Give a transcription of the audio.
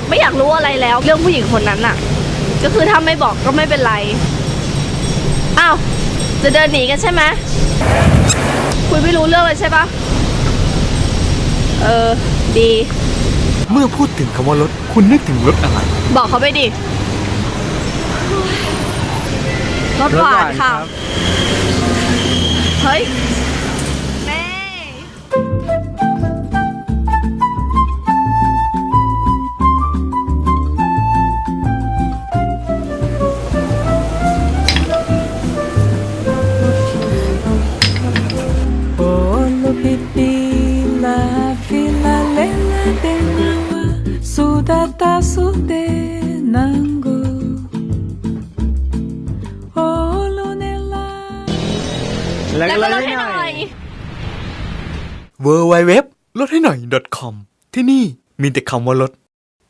ากไม่อยากรู้อะไรแล้ว เรื่องผู้หญิงคนนั้นน่ะก็คือถ้าไม่บอกก็ไม่เป็นไรอ้าวจะเดินหนีกันใช่ไหมคุยไม่รู้เรื่องเลยใช่ปะเออ ดี เมื่อพูดถึงคำว่ารถ คุณนึกถึงรถอะไร บอกเขาไปดิรสหวานค่ะเ Olo pipi la fila lela de nawa sudata sude nango Olo nella แล้วแล้วก็ก็รลถดให้ให้หหน่น่ออยย w w w ลดให้หน่อย .com ที่นี่มีแต่คำว่ารถ